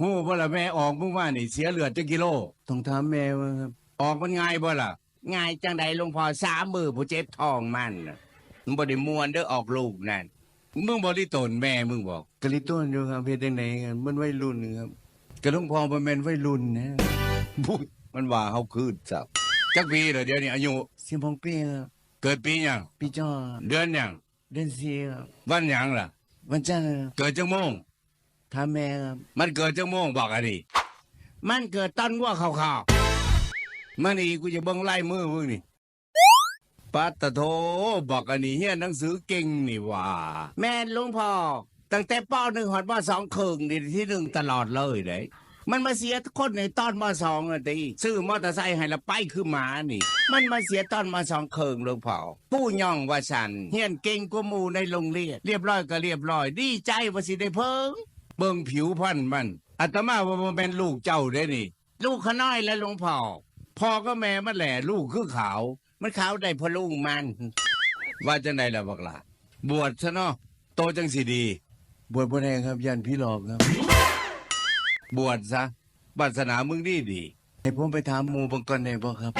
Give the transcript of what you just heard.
ฮู้บ่ล่ะแม่ออกมึงว่านี่เสียเลือดจักกิโล ต้องถามแม่ว่าครับ ออกมันง่ายบ่ล่ะง่ายจังใดหลวงพ่อสามมือผู้เจ็บท้องมันน่ะมันบ่ได้มวนเด้อออกลูกนั่นมึงบ่ได้ตนแม่มึงบอกกะลิต้นอยู่ครับเฮ็ดจังไดกันมันวัยรุ่นครับกระลุงพอบ่แม่นวัยรุ่นนะ บุ้ยมันว่าเฮาคืนจับจักปีเหรอเดี๋ยวนี้อายุสิบหกปีครับเกิดปีหยังพี่จ้อเดือนหยังเดือนสี่ครับวันหยังล่ะ วันจันทร์ครับเกิดจังโมง ถามแม่ครับ มันเกิดจังโมงบอกอันนี้มันเกิดต้นวัวขาวๆมันนี่กูจะเบิ่งไล่มือมึงนี่ปัตตะโทบอกอันนี้เฮียนหนังสือเก่งนี่ว่า แม่นหลวงพ่อตั้งแต่ป้อหนึ่งหอดมสองครึ่งนี่ที่หนึ่งตลอดเลยเด้มันมาเสียคนในตอนมสองอะตีซื้อมอเตอร์ไซค์ให้ละไปคือหมานี่ มันมาเสียตอนมสองครึ่งหลวงพ่อผู้ย่องว่าสันเฮียนเก่งกว่าหมูในโรงเรียนเรียบร้อยก็เรียบร้อย ดีใจว่าสิได้เพิ่ง เบิ่งผิวพันธุ์มันอาตมาว่ามันเป็นลูกเจ้าได้นี่ ลูกขน้อยและหลวงพ่อพ่อก็แม่มันแหละลูกคือขาว มันขาวได้เพอลุงมัน ว่าจังไดล่ะบักล่ะบวชซะเนาะโตจังสิดี บวชบ่ได้ครับยันพี่หลอกครับ บวชซะศาสนามึงดีดีให้ผมไปถามหมู่เบังก่อนได้บ่ครับ